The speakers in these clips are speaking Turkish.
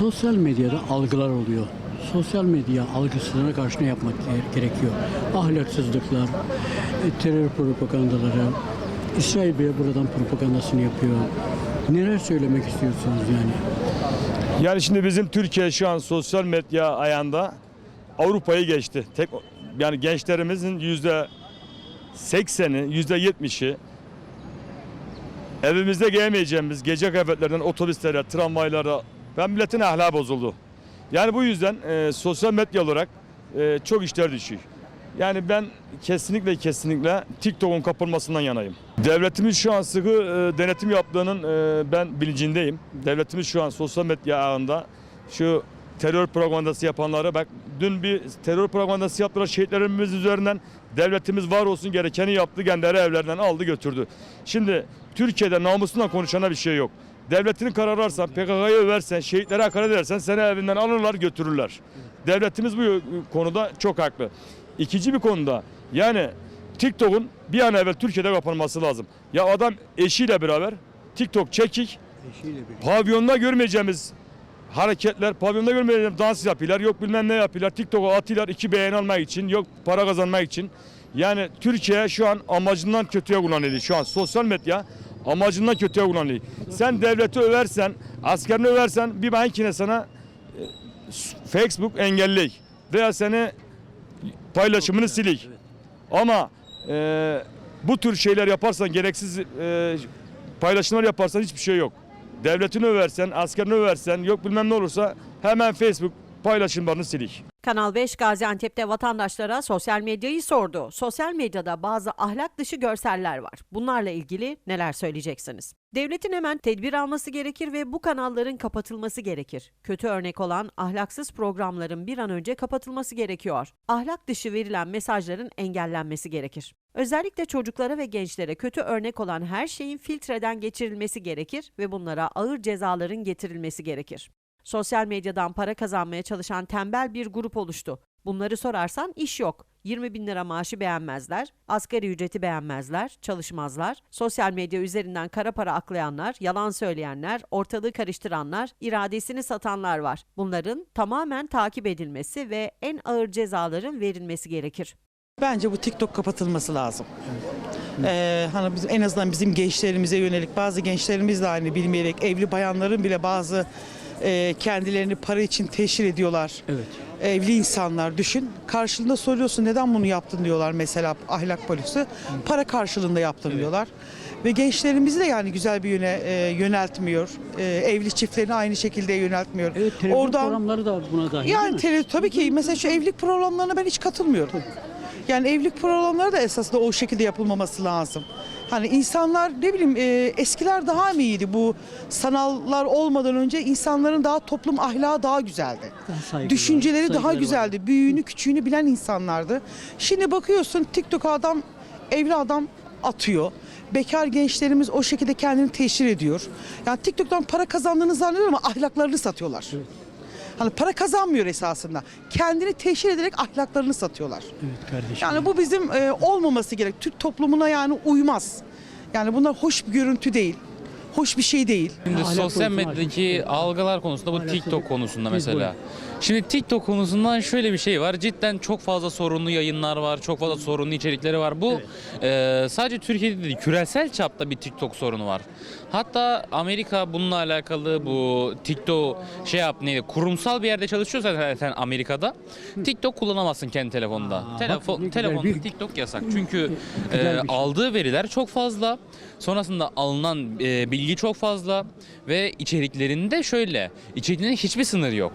Sosyal medyada algılar oluyor. Sosyal medya algısına karşı ne yapmak gere- gerekiyor? Ahlaksızlıklar, e, terör propagandaları, İsrail bile buradan propagandasını yapıyor. Neler söylemek istiyorsunuz yani? Yani şimdi bizim Türkiye şu an sosyal medya ayağında Avrupa'yı geçti. Tek yani gençlerimizin yüzde 80'i, yüzde 70'i evimizde giyemeyeceğimiz gece kıyafetlerden otobüslere, tramvaylara ve milletin ahlakı bozuldu. Yani bu yüzden e, sosyal medya olarak e, çok işler düşüyor. Yani ben kesinlikle kesinlikle TikTok'un kapılmasından yanayım. Devletimiz şu an sıkı e, denetim yaptığının e, ben bilincindeyim. Devletimiz şu an sosyal medya ağında şu terör propagandası yapanlara bak dün bir terör propagandası yaptılar şehitlerimiz üzerinden devletimiz var olsun gerekeni yaptı kendileri evlerinden aldı götürdü. Şimdi Türkiye'de namusundan konuşana bir şey yok. Devletini kararlarsan, PKK'yı översen, şehitlere hakaret edersen seni evinden alırlar götürürler. Devletimiz bu konuda çok haklı. İkinci bir konuda yani TikTok'un bir an evvel Türkiye'de kapanması lazım. Ya adam eşiyle beraber TikTok çekik, pavyonda görmeyeceğimiz hareketler, pavyonda görmeyeceğimiz dans yapıyorlar, yok bilmem ne yapıyorlar, TikTok'a atıyorlar iki beğeni almak için, yok para kazanmak için. Yani Türkiye şu an amacından kötüye kullanılıyor. Şu an sosyal medya amacından kötüye kullanılıyor. Sen devleti översen, askerini översen bir bankine sana e, Facebook engelley veya seni paylaşımını silik. Ama e, bu tür şeyler yaparsan gereksiz e, paylaşımlar yaparsan hiçbir şey yok. Devletini översen, askerini översen, yok bilmem ne olursa hemen Facebook paylaşımlarını silik. Kanal 5 Gaziantep'te vatandaşlara sosyal medyayı sordu. Sosyal medyada bazı ahlak dışı görseller var. Bunlarla ilgili neler söyleyeceksiniz? Devletin hemen tedbir alması gerekir ve bu kanalların kapatılması gerekir. Kötü örnek olan ahlaksız programların bir an önce kapatılması gerekiyor. Ahlak dışı verilen mesajların engellenmesi gerekir. Özellikle çocuklara ve gençlere kötü örnek olan her şeyin filtreden geçirilmesi gerekir ve bunlara ağır cezaların getirilmesi gerekir. Sosyal medyadan para kazanmaya çalışan tembel bir grup oluştu. Bunları sorarsan iş yok. 20 bin lira maaşı beğenmezler, asgari ücreti beğenmezler, çalışmazlar, sosyal medya üzerinden kara para aklayanlar, yalan söyleyenler, ortalığı karıştıranlar, iradesini satanlar var. Bunların tamamen takip edilmesi ve en ağır cezaların verilmesi gerekir. Bence bu TikTok kapatılması lazım. Ee, hani biz, en azından bizim gençlerimize yönelik bazı gençlerimiz de aynı bilmeyerek evli bayanların bile bazı e, kendilerini para için teşhir ediyorlar. Evet. Evli insanlar düşün. Karşılığında soruyorsun neden bunu yaptın diyorlar mesela ahlak polisi. Para karşılığında yaptım diyorlar. Ve gençlerimizi de yani güzel bir yöne e, yöneltmiyor. E, evli çiftlerini aynı şekilde yöneltmiyor. Evet, televizyon Oradan programları da buna dahil yani tele, tabii ki mesela şu evlilik programlarına ben hiç katılmıyorum. Yani evlilik programları da esasında o şekilde yapılmaması lazım. Hani insanlar ne bileyim e, eskiler daha mı iyiydi bu sanallar olmadan önce insanların daha toplum ahlakı daha güzeldi. Daha saygılı, Düşünceleri daha saygıları güzeldi. Büyüğünü küçüğünü bilen insanlardı. Şimdi bakıyorsun TikTok'a adam evli adam atıyor. Bekar gençlerimiz o şekilde kendini teşhir ediyor. Yani TikTok'tan para kazandığını zannediyor ama ahlaklarını satıyorlar. Hani para kazanmıyor esasında. Kendini teşhir ederek ahlaklarını satıyorlar. Evet kardeşim. Yani bu bizim e, olmaması gerek. Türk toplumuna yani uymaz. Yani bunlar hoş bir görüntü değil. Hoş bir şey değil. Şimdi Ahlak sosyal konusunda medyadaki ahlak- algılar konusunda bu Ahlaksızlık- TikTok konusunda mesela. Şimdi TikTok konusundan şöyle bir şey var. Cidden çok fazla sorunlu yayınlar var. Çok fazla sorunlu içerikleri var. Bu e, sadece Türkiye'de değil, küresel çapta bir TikTok sorunu var. Hatta Amerika bununla alakalı bu TikTok şey yap neydi? Kurumsal bir yerde çalışıyorsan zaten Amerika'da TikTok kullanamazsın kendi telefonunda. Aa, bak Telefon güzel telefonda bir- TikTok yasak. Çünkü Güzel e, bir şey. aldığı veriler çok fazla. Sonrasında alınan e, bilgi çok fazla ve içeriklerinde şöyle, içeriklerinde hiçbir sınır yok.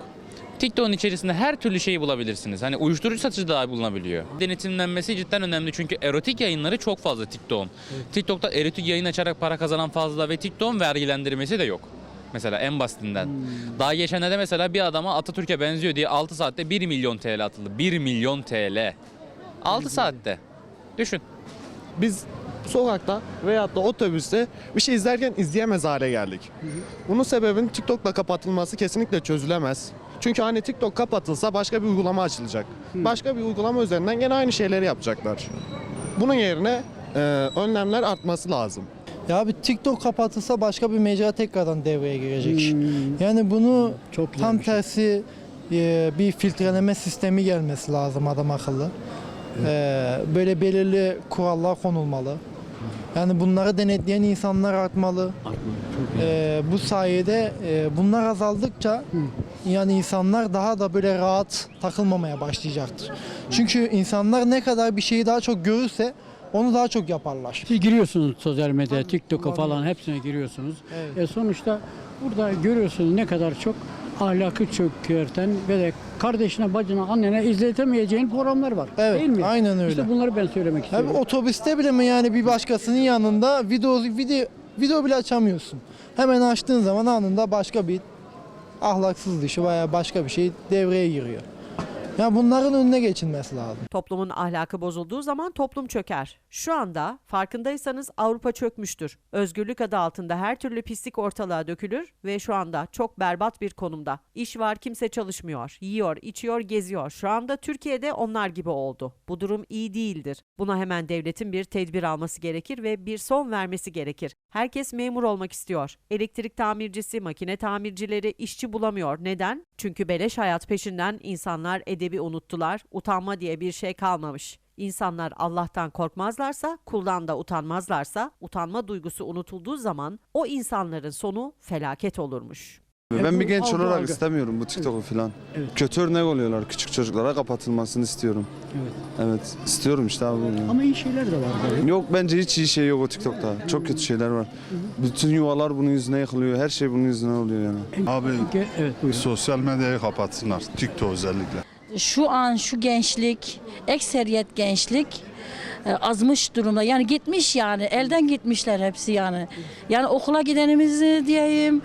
TikTok'un içerisinde her türlü şeyi bulabilirsiniz. Hani uyuşturucu satıcı dahi bulunabiliyor. Denetimlenmesi cidden önemli çünkü erotik yayınları çok fazla TikTok'un. TikTok'ta erotik yayın açarak para kazanan fazla ve TikTok'un vergilendirmesi de yok. Mesela en basitinden. Daha geçenlerde mesela bir adama Atatürk'e benziyor diye 6 saatte 1 milyon TL atıldı. 1 milyon TL. 6 saatte. Düşün. biz sokakta veyahut da otobüste bir şey izlerken izleyemez hale geldik. Bunun sebebinin TikTok'la kapatılması kesinlikle çözülemez. Çünkü hani TikTok kapatılsa başka bir uygulama açılacak. Başka bir uygulama üzerinden gene aynı şeyleri yapacaklar. Bunun yerine e, önlemler artması lazım. Ya abi TikTok kapatılsa başka bir mecra tekrardan devreye girecek. Yani bunu Çok güzel tam bir şey. tersi e, bir filtreleme sistemi gelmesi lazım adam akıllı. E, böyle belirli kurallar konulmalı. Yani bunları denetleyen insanlar artmalı. Artmalı, çok güzel. E, bu sayede e, bunlar azaldıkça yani insanlar daha da böyle rahat takılmamaya başlayacaktır. Çünkü insanlar ne kadar bir şeyi daha çok görürse onu daha çok yaparlar. Siz giriyorsunuz sosyal medyaya, TikTok'a falan hepsine giriyorsunuz. Evet. E sonuçta burada görüyorsunuz ne kadar çok ahlakı çökerten ve de kardeşine, bacına, annene izletemeyeceğin programlar var. Evet, Değil mi? aynen öyle. İşte bunları ben söylemek Abi istiyorum. otobüste bile mi yani bir başkasının yanında video video video bile açamıyorsun. Hemen açtığın zaman anında başka bir ahlaksız dışı veya başka bir şey devreye giriyor. Ya bunların önüne geçilmesi lazım. Toplumun ahlakı bozulduğu zaman toplum çöker. Şu anda farkındaysanız Avrupa çökmüştür. Özgürlük adı altında her türlü pislik ortalığa dökülür ve şu anda çok berbat bir konumda. İş var kimse çalışmıyor, yiyor, içiyor, geziyor. Şu anda Türkiye'de onlar gibi oldu. Bu durum iyi değildir. Buna hemen devletin bir tedbir alması gerekir ve bir son vermesi gerekir. Herkes memur olmak istiyor. Elektrik tamircisi, makine tamircileri işçi bulamıyor. Neden? Çünkü beleş hayat peşinden insanlar edebi unuttular. Utanma diye bir şey kalmamış. İnsanlar Allah'tan korkmazlarsa, kuldan da utanmazlarsa, utanma duygusu unutulduğu zaman o insanların sonu felaket olurmuş. Ben bir genç olarak algı. istemiyorum bu TikTok'u falan. Evet. Kötü örnek oluyorlar küçük çocuklara kapatılmasını istiyorum. Evet. Evet istiyorum işte abi. bunu. Ama iyi şeyler de var tabii. Yok bence hiç iyi şey yok o TikTok'ta. Çok kötü şeyler var. Bütün yuvalar bunun yüzüne yıkılıyor. Her şey bunun yüzüne oluyor yani. Abi Evet buyurun. sosyal medyayı kapatsınlar. TikTok özellikle. Şu an şu gençlik, ekseriyet gençlik e, azmış durumda. Yani gitmiş yani elden gitmişler hepsi yani. Yani okula gidenimizi diyeyim.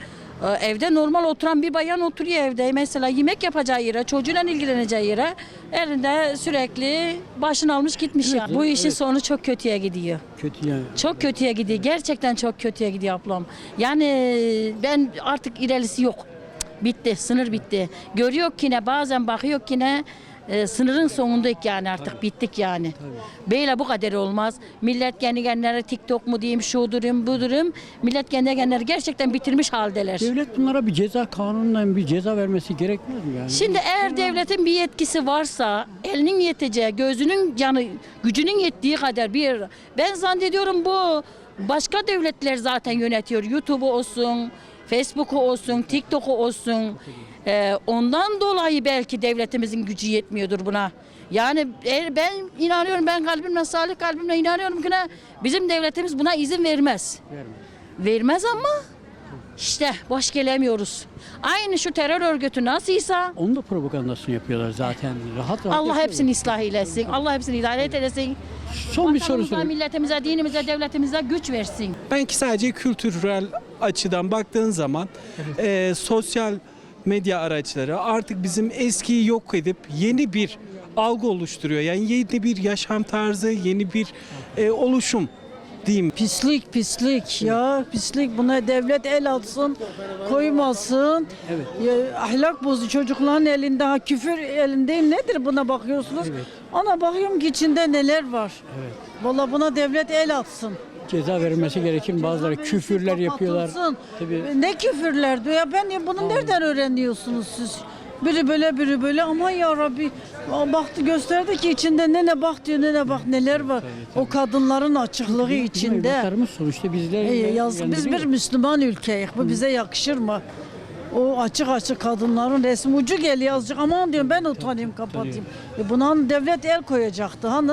e, Evde normal oturan bir bayan oturuyor evde. Mesela yemek yapacağı yere, çocuğuyla ilgileneceği yere elinde sürekli başını almış gitmiş Evet, yani. Bu işin evet. sonu çok kötüye gidiyor. Kötü yani. Çok kötüye gidiyor. Gerçekten çok kötüye gidiyor ablam. Yani ben artık ilerisi yok. Bitti. Sınır bitti. Görüyor ki ne bazen bakıyor ki ne e, sınırın sonundayız yani artık bittik yani. Böyle bu kadar olmaz. Millet kendi kendilerine TikTok mu diyeyim, şu durum, bu durum. Millet kendi kendileri gerçekten bitirmiş haldeler. Devlet bunlara bir ceza kanunundan bir ceza vermesi gerekmez mi yani? Şimdi eğer devletin bir yetkisi varsa elinin yeteceği, gözünün yani gücünün yettiği kadar bir ben zannediyorum bu başka devletler zaten yönetiyor. YouTube'u olsun, Facebook'u olsun, TikTok'u olsun. Ee, ondan dolayı belki devletimizin gücü yetmiyordur buna. Yani eğer ben inanıyorum ben kalbimle, salih kalbimle inanıyorum ki ne, bizim devletimiz buna izin vermez. Vermez ama işte baş gelemiyoruz. Aynı şu terör örgütü nasılsa Onun da propagandasını yapıyorlar zaten. Rahat rahat Allah hepsini ıslah eylesin. Allah hepsini hidayet eylesin. Son bir soru sorayım. milletimize, dinimize, devletimize güç versin. Belki sadece kültürel açıdan baktığın zaman e, sosyal medya araçları artık bizim eskiyi yok edip yeni bir algı oluşturuyor. Yani yeni bir yaşam tarzı, yeni bir e, oluşum diyeyim. Pislik pislik ya pislik buna devlet el atsın koymasın. Evet. Ya, ahlak bozu çocukların elinde ha küfür elinde nedir buna bakıyorsunuz? Evet. Ona bakıyorum ki içinde neler var. Evet. Valla buna devlet el atsın. Ceza verilmesi gerekir. Bazıları küfürler yapıyorlar. Kapatılsın. Tabii. Ne küfürler diyor ya ben ya bunu nereden öğreniyorsunuz siz? Biri böyle biri böyle ama ya Rabbi baktı gösterdi ki içinde ne ne bak diyor ne ne bak neler var. O kadınların açıklığı Bizim içinde. evlatlarımız sonuçta bizler. Ey, yaz, biz bir Müslüman ülkeyiz. Bu bize yakışır mı? O açık açık kadınların resmi ucu geliyor azıcık. Aman diyorum ben utanayım kapatayım. E buna devlet el koyacaktı hani.